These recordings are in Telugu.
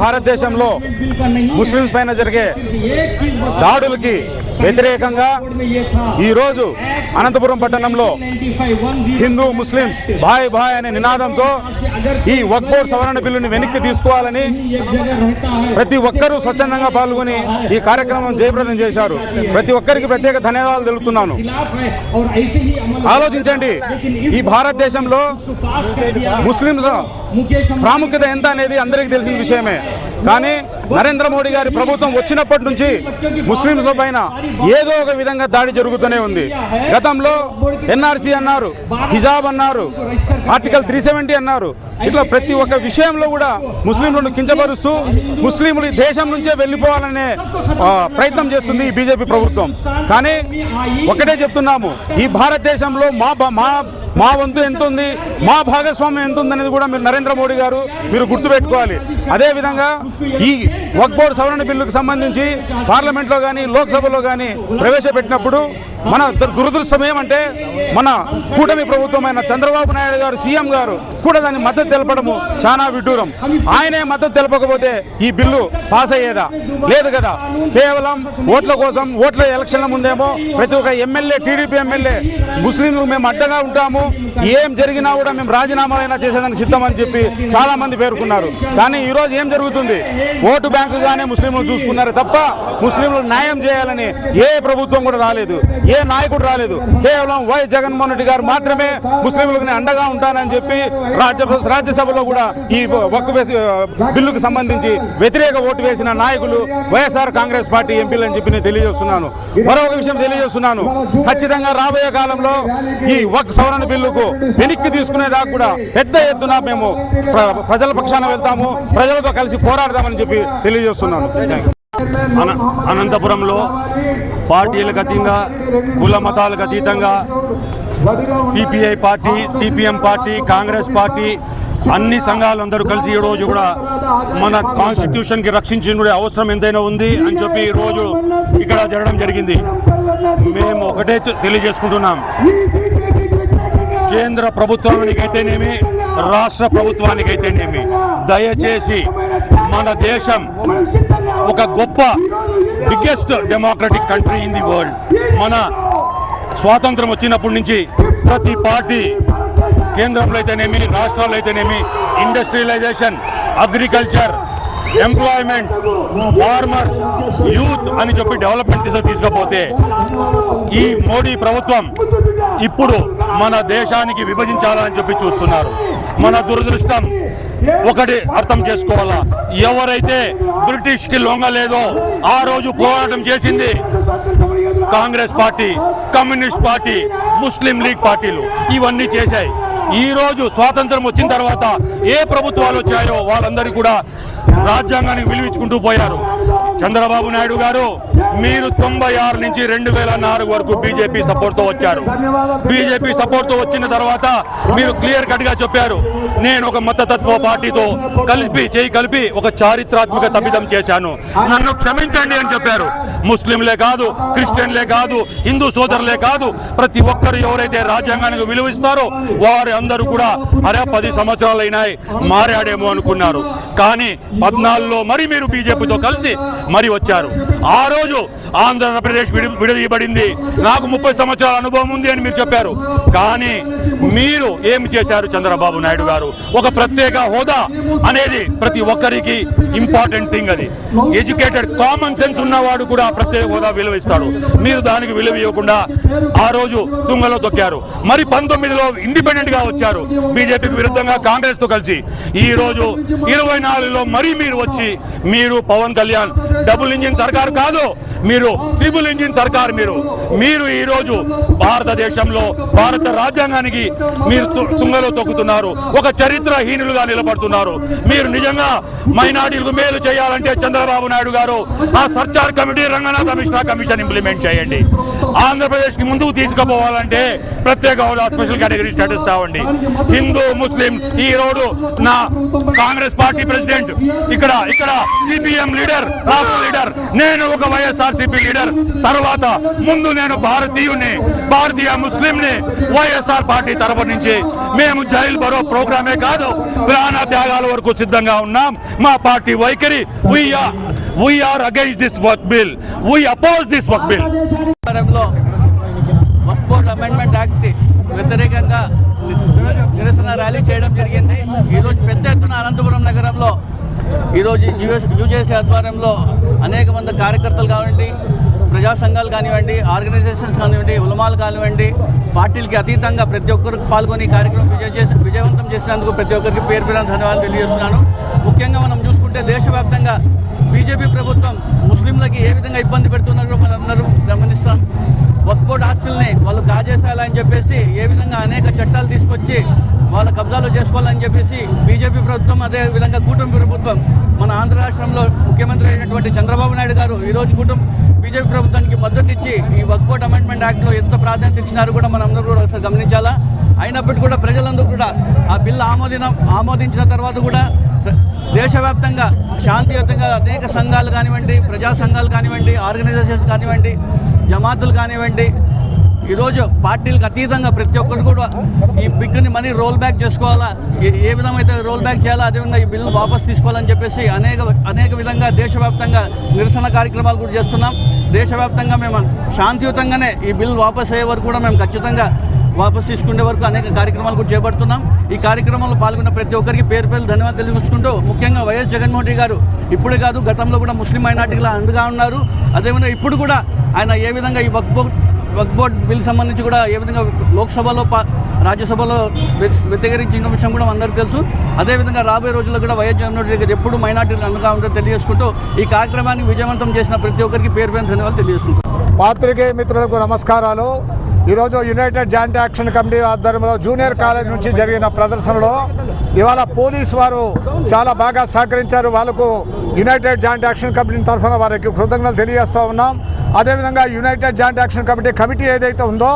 భారతదేశంలో ముస్లిమ్స్ పైన జరిగే దాడులకి వ్యతిరేకంగా ఈరోజు అనంతపురం పట్టణంలో హిందూ ముస్లిమ్స్ భాయ్ భాయ్ అనే నినాదంతో ఈ వక్బోర్డ్ సవరణ బిల్లుని వెనక్కి తీసుకోవాలని ప్రతి ఒక్కరూ స్వచ్ఛందంగా పాల్గొని ఈ కార్యక్రమం జయప్రదం చేశారు. ప్రతి ఒక్కరికి ప్రత్యేక ధన్యవాదాలు తెలుపుతున్నాను. ఆలోచించండి ఈ భారతదేశంలో ముస్లింస్ ప్రాముఖ్యత ఎంత అనేది అందరికీ తెలిసిన విషయమే. కానీ నరేంద్ర మోడీ గారి ప్రభుత్వం వచ్చినప్పటి నుంచి ముస్లింల పైన ఏదో ఒక విధంగా దాడి జరుగుతూనే ఉంది. గతంలో ఎన్ఆర్సీ అన్నారు హిజాబ్ అన్నారు ఆర్టికల్ త్రీ సెవెంటీ అన్నారు. ఇట్లా ప్రతి ఒక్క విషయంలో కూడా ముస్లింలను కించపరుస్తూ ముస్లింలు ఈ దేశం నుంచే వెళ్ళిపోవాలనే ప్రయత్నం చేస్తుంది ఈ బీజేపీ ప్రభుత్వం. కానీ ఒకటే చెప్తున్నాము ఈ భారతదేశంలో మా మా మా వంతు ఎంత ఉంది మా భాగస్వామ్యం ఎంత ఉంది అనేది కూడా మీరు నరేంద్ర మోడీ గారు మీరు గుర్తుపెట్టుకోవాలి. అదేవిధంగా ఈ వక్ బోర్డు సవరణ బిల్లుకు సంబంధించి పార్లమెంట్లో కానీ లోక్సభలో కానీ ప్రవేశపెట్టినప్పుడు మన దుర- దురదృష్టం ఏమంటే మన కూటమి ప్రభుత్వమైన చంద్రబాబు నాయుడు గారు సీఎం గారు కూడా దాన్ని మద్దతు తెలపడము చాలా విడ్డూరం. ఆయనే మద్దతు తెలపకపోతే ఈ బిల్లు పాస్ అయ్యేదా? లేదు కదా. కేవలం ఓట్ల కోసం ఓట్ల ఎలక్షన్ల ముందేమో ప్రతి ఒక్క ఎమ్మెల్యే టీడీపీ ఎమ్మెల్యే ముస్లింలు మేము అడ్డగా ఉంటాము. ఏం జరిగినా కూడా మేము రాజీనామాలైనా చేసేదానికి సిద్ధమని చెప్పి చాలా మంది పేర్కొన్నారు. కానీ ఈరోజు ఏం జరుగుతుంది? ఓటు బ్యాంకుగానే ముస్లింలు చూసుకున్నారు తప్ప ముస్లింలు న్యాయం చేయాలని ఏ ప్రభుత్వం కూడా రాలేదు. ఏ నాయకుడు రాలేదు. కేవలం వై జగన్మోహన్ రెడ్డి గారు మాత్రమే ముస్లింలకు అండగా ఉంటానని చెప్పి రాజ్య రాజ్యసభలో కూడా ఈ ఒక్క బిల్లుకు సంబంధించి వ్యతిరేక ఓటు వేసిన నాయకులు వైఎస్ఆర్ కాంగ్రెస్ పార్టీ ఎంపీలు అని చెప్పి నేను తెలియజేస్తున్నాను. మరొక విషయం తెలియజేస్తున్నాను. ఖచ్చితంగా రాబోయే కాలంలో ఈ వక్ సవరణ బిల్లుకు వెనక్కి తీసుకునేదాకా కూడా పెద్ద ఎత్తున మేము ప్ర- ప్రజల పక్షాన వెళ్తాము. ప్రజలతో కలిసి పోరాడదామని చెప్పి తెలియజేస్తున్నాను. అనంతపురంలో పార్టీలకు అతీతంగా కుల మతాలకు అతీతంగా CPI party CPM party Congress party అన్ని సంఘాలు అందరూ కలిసి ఈ రోజు కూడా మన కాన్స్టిట్యూషన్కి రక్షించిన అవసరం ఎంతైనా ఉంది అని చెప్పి ఈ రోజు ఇక్కడ జరగడం జరిగింది. మేము ఒకటే తెలియజేసుకుంటున్నాం. కేంద్ర ప్రభుత్వానికైతేనేమి రాష్ట్ర ప్రభుత్వానికైతేనేమి దయచేసి మన దేశం ఒక గొప్ప biggest democratic country in the world మన స్వాతంత్రం వచ్చినప్పటి నుంచి ప్రతి పార్టీ కేంద్రంలో అయితేనేమి రాష్ట్రాల్లో అయితేనేమి industrialization agriculture employment farmers youth అని చెప్పి డెవలప్మెంట్ దిశ తీసుకపోతే ఈ మోడీ ప్రభుత్వం ఇప్పుడు మన దేశానికి విభజించాలని చెప్పి చూస్తున్నారు. మన దురదృష్టం ఒకటి అర్థం చేసుకోవాలా. ఎవరైతే బ్రిటిష్కి లొంగలేదో ఆ రోజు పోరాటం చేసింది Congress party communist party Muslim League పార్టీలు. ఇవన్నీ చేశాయి. ఈ రోజు స్వాతంత్రం వచ్చిన తర్వాత ఏ ప్రభుత్వాలు వచ్చాయో వాళ్ళందరూ కూడా రాజ్యాంగానికి విలువించుకుంటూ పోయారు. చంద్రబాబు నాయుడు గారు మీరు తొంభై ఆరు నుంచి రెండు వేల నాలుగు వరకు బీజేపీ సపోర్ట్తో వచ్చారు. బీజేపీ సపోర్ట్తో వచ్చిన తర్వాత మీరు క్లియర్ కట్గా చెప్పారు. నేను ఒక మతతత్వ పార్టీతో కలిపి చేయి కలిపి ఒక చారిత్రాత్మక తప్పిదం చేశాను. నన్ను క్షమించండి అని చెప్పారు. ముస్లింలే కాదు క్రిస్టియన్లే కాదు హిందూ సోదరులే కాదు ప్రతి ఒక్కరు ఎవరైతే రాజ్యాంగానికి విలువిస్తారో వారి అందరూ కూడా అరే పది సంవత్సరాలు అయినాయి మారాడేమో అనుకున్నారు. కానీ పద్నాలుగులో మరి మీరు బీజేపీతో కలిసి మరి వచ్చారు. ఆ రోజు ఆంధ్రప్రదేశ్ విడి విడదీయబడింది. నాకు ముప్పై సంవత్సరాల అనుభవం ఉంది అని మీరు చెప్పారు. కానీ మీరు ఏమి చేశారు చంద్రబాబు నాయుడు గారు? ఒక ప్రత్యేక హోదా అనేది ప్రతి ఒక్కరికి ఇంపార్టెంట్ థింగ్ అది. ఎడ్యుకేటెడ్ కామన్ సెన్స్ ఉన్నవాడు కూడా ప్రత్యేక హోదా విలువ ఇస్తాడు మీరు దానికి విలువ ఇవ్వకుండా ఆ రోజు తుంగలో తొక్కారు. మరి పంతొమ్మిదిలో ఇండిపెండెంట్గా వచ్చారు. బీజేపీకి విరుద్ధంగా కాంగ్రెస్తో కలిసి. ఈ రోజు ఇరవై నాలుగులో మరీ మీరు వచ్చి మీరు పవన్ కళ్యాణ్ డబుల్ ఇంజిన్ సర్కార్ కాదు. మీరు ట్రిబుల్ ఇంజిన్ సర్కార్ మీరు. మీరు ఈ రోజు భారతదేశంలో భారత రాజ్యాంగానికి మీరు తుంగలో తొక్కుతున్నారు. ఒక చరిత్రహీనులుగా నిలబడుతున్నారు. మీరు నిజంగా మైనార్టీలకు మేలు చేయాలంటే చంద్రబాబు నాయుడు గారు ఆ Sachar committee Ranganatha Mishra commission implement చేయండి. ఆంధ్రప్రదేశ్కి ముందుకు తీసుకుపోవాలంటే ప్రత్యేక హోదా స్పెషల్ కేటగిరీ స్టేటస్ తావండి. హిందూ ముస్లిం ఈ రోడ్డు నా కాంగ్రెస్ పార్టీ ప్రెసిడెంట్. ఇక్కడ ఇక్కడ సిపిఎం లీడర్ రాష్ట్ర లీడర్. నేను ఒక వైఎస్ వైఎస్ఆర్సీపీ లీడర్ తర్వాత ముందు నేను భారతీయుని భారతీయ ముస్లింని వైఎస్ఆర్ పార్టీ తరపు నుంచి మేము జైల్ బరో ప్రోగ్రామే కాదు ప్రాణ త్యాగాల వరకు సిద్ధంగా ఉన్నాం. మా పార్టీ వైఖరి we are against this work bill we oppose this work bill ఆధ్వర్యంలో అమెండ్మెంట్ యాక్ట్ వ్యతిరేకంగా నిరసన ర్యాలీ చేయడం జరిగింది. ఈరోజు పెద్ద ఎత్తున అనంతపురం నగరంలో ఈరోజు యూజేసీ ఆధ్వర్యంలో అనేక మంది కార్యకర్తలు కానివ్వండి ప్రజా సంఘాలు కానివ్వండి ఆర్గనైజేషన్స్ కానివ్వండి ఉలమాలు కానివ్వండి పార్టీలకి అతీతంగా ప్రతి ఒక్కరు పాల్గొని కార్యక్రమం విజయ చేసి విజయవంతం చేసినందుకు ప్రతి ఒక్కరికి పేరు పేరు ధన్యవాదాలు తెలియజేస్తున్నాను. ముఖ్యంగా మనం చూసుకుంటే దేశవ్యాప్తంగా బీజేపీ ప్రభుత్వం ముస్లింలకి ఏ విధంగా ఇబ్బంది పెడుతున్నారో మనందరం గమనిస్తాం. వక్ఫ్ బోర్డ్ ఆస్తుల్ని వాళ్ళు కాజేసేయాలని చెప్పేసి ఏ విధంగా అనేక చట్టాలు తీసుకొచ్చి వాళ్ళ కబ్జాలు చేసుకోవాలని చెప్పేసి బీజేపీ ప్రభుత్వం అదే విధంగా కూటమి ప్రభుత్వం మన ఆంధ్ర రాష్ట్రంలో ముఖ్యమంత్రి అయినటువంటి చంద్రబాబు నాయుడు గారు ఈరోజు కూటమి బీజేపీ ప్రభుత్వానికి మద్దతు ఇచ్చి ఈ వక్ఫోర్డ్ అమెండ్మెంట్ యాక్ట్లో ఎంత ప్రాధాన్యత ఇచ్చినారో కూడా మనం అందరూ కూడా ఒకసారి గమనించాలా? అయినప్పటికీ కూడా ప్రజలందరూ కూడా ఆ బిల్లు ఆమోదిన ఆమోదించిన తర్వాత కూడా దేశవ్యాప్తంగా శాంతియుతంగా అనేక సంఘాలు కానివ్వండి ప్రజా సంఘాలు కానివ్వండి ఆర్గనైజేషన్స్ కానివ్వండి జమాతులు కానివ్వండి ఈరోజు పార్టీలకు అతీతంగా ప్రతి ఒక్కరు కూడా ఈ బిగ్ని మనీ రోల్ బ్యాక్ చేసుకోవాలా? ఏ- విధమైతే రోల్ బ్యాక్ చేయాలా అదేవిధంగా ఈ బిల్లు వాపస్ తీసుకోవాలని చెప్పేసి అనేక అనేక విధంగా దేశవ్యాప్తంగా నిరసన కార్యక్రమాలు కూడా చేస్తున్నాం. దేశవ్యాప్తంగా మేము శాంతియుతంగానే ఈ బిల్లు వాపస్ అయ్యే వరకు కూడా మేము ఖచ్చితంగా వాపస్ తీసుకునే వరకు అనేక కార్యక్రమాలు కూడా చేపడుతున్నాం. ఈ కార్యక్రమంలో పాల్గొన్న ప్రతి ఒక్కరికి పేరు పేరు ధన్యవాదాలు తెలియజేసుకుంటూ ముఖ్యంగా వైఎస్ జగన్మోహన్ రెడ్డి గారు ఇప్పుడే కాదు గతంలో కూడా ముస్లిం మైనార్టీల అండగా ఉన్నారు. అదేవిధంగా ఇప్పుడు కూడా ఆయన ఏ విధంగా ఈ Waqf board Waqf board bill సంబంధించి కూడా ఏ విధంగా లోక్సభలో పా- రాజ్యసభలో వ్యతిరేకించిన విషయం కూడా అందరికీ తెలుసు. అదేవిధంగా రాబోయే రోజుల్లో కూడా వైఎస్ జగన్మోహన్ రెడ్డి గారు ఎప్పుడు మైనార్టీలు అండగా ఉంటారో తెలియజేసుకుంటూ ఈ కార్యక్రమాన్ని విజయవంతం చేసిన ప్రతి ఒక్కరికి పేరు పేరు ధన్యవాదాలు తెలియజేసుకుంటాం పాత్రికేయ మిత్రులకు నమస్కారాలు. ఈరోజు యునైటెడ్ జాయింట్ యాక్షన్ కమిటీ ఆధ్వర్యంలో జూనియర్ కాలేజ్ నుంచి జరిగిన ప్రదర్శనలో ఇవాళ పోలీసు వారు చాలా బాగా సహకరించారు. వాళ్ళకు యునైటెడ్ జాయింట్ యాక్షన్ కమిటీ తరఫున వారికి కృతజ్ఞతలు తెలియజేస్తూ ఉన్నాం. అదేవిధంగా United Joint Action Committee committee ఏదైతే ఉందో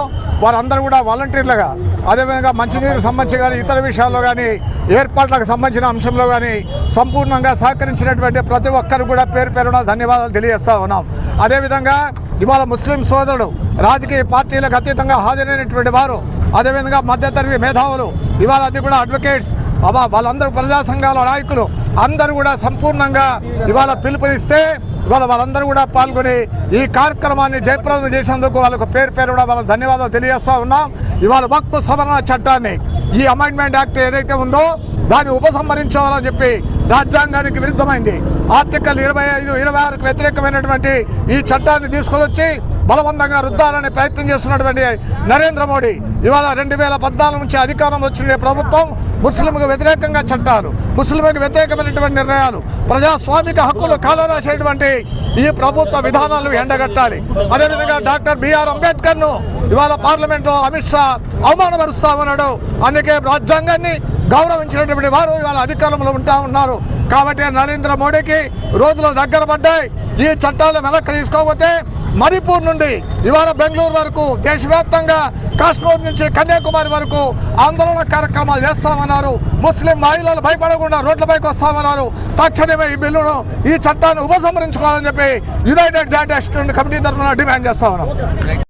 వారందరూ కూడా వాలంటీర్లుగా అదేవిధంగా మంచినీరు సంబంధించి కానీ ఇతర విషయాల్లో కానీ ఏర్పాట్లకు సంబంధించిన అంశంలో కానీ సంపూర్ణంగా సహకరించినటువంటి ప్రతి ఒక్కరు కూడా పేరు పేరున ధన్యవాదాలు తెలియజేస్తూ ఉన్నాం. అదేవిధంగా ఇవాళ ముస్లిం సోదరుడు రాజకీయ పార్టీలకు అతీతంగా హాజరైనటువంటి వారు అదేవిధంగా మధ్యతరగతి మేధావులు ఇవాళ అది కూడా అడ్వకేట్స్ అబ్బా వాళ్ళందరూ ప్రజా సంఘాల నాయకులు అందరూ కూడా సంపూర్ణంగా ఇవాళ పిలుపునిస్తే ఇవాళ వాళ్ళందరూ కూడా పాల్గొని ఈ కార్యక్రమాన్ని జయప్రదం చేసినందుకు వాళ్ళకు పేరు పేరు కూడా వాళ్ళ ధన్యవాదాలు తెలియజేస్తా ఉన్నాం. ఇవాళ వక్ఫ్ సవరణ చట్టాన్ని ఈ అమెండ్మెంట్ యాక్ట్ ఏదైతే ఉందో దాన్ని ఉపసంహరించాలని చెప్పి రాజ్యాంగానికి విరుద్ధమైంది. ఆర్టికల్ ఇరవై ఐదు ఇరవై ఆరుకు వ్యతిరేకమైనటువంటి ఈ చట్టాన్ని తీసుకొని వచ్చి బలవంతంగా రుద్దాలని ప్రయత్నం చేస్తున్నటువంటి నరేంద్ర మోడీ. ఇవాళ రెండు వేల పద్నాలుగు నుంచి అధికారం వచ్చిన ప్రభుత్వం ముస్లింకు వ్యతిరేకంగా చట్టాలు ముస్లింలకు వ్యతిరేకమైనటువంటి నిర్ణయాలు ప్రజాస్వామిక హక్కులు కాలరాసేటువంటి ఈ ప్రభుత్వ విధానాలు ఎండగట్టాలి. అదేవిధంగా డాక్టర్ బిఆర్ అంబేద్కర్ను ఇవాళ పార్లమెంట్లో అమిత్ షా అవమానపరుస్తామన్నాడు. అందుకే రాజ్యాంగాన్ని గౌరవించినటువంటి వారు ఇవాళ అధికారంలో ఉంటా ఉన్నారు. కాబట్టి నరేంద్ర మోడీకి రోజులు దగ్గర పడ్డాయి. ఈ చట్టాలు వెనక్కి తీసుకోకపోతే మణిపూర్ నుండి ఇవాళ బెంగళూరు వరకు దేశవ్యాప్తంగా కాశ్మీర్ నుంచి కన్యాకుమారి వరకు ఆందోళన కార్యక్రమాలు చేస్తామన్నారు. ముస్లిం మహిళలు భయపడకుండా రోడ్లపైకి వస్తామన్నారు. తక్షణమే ఈ బిల్లును ఈ చట్టాన్ని ఉపసంహరించుకోవాలని చెప్పి యునైటెడ్ జాయింట్ యాక్షన్ కమిటీ తరఫున డిమాండ్ చేస్తా ఉన్నాం.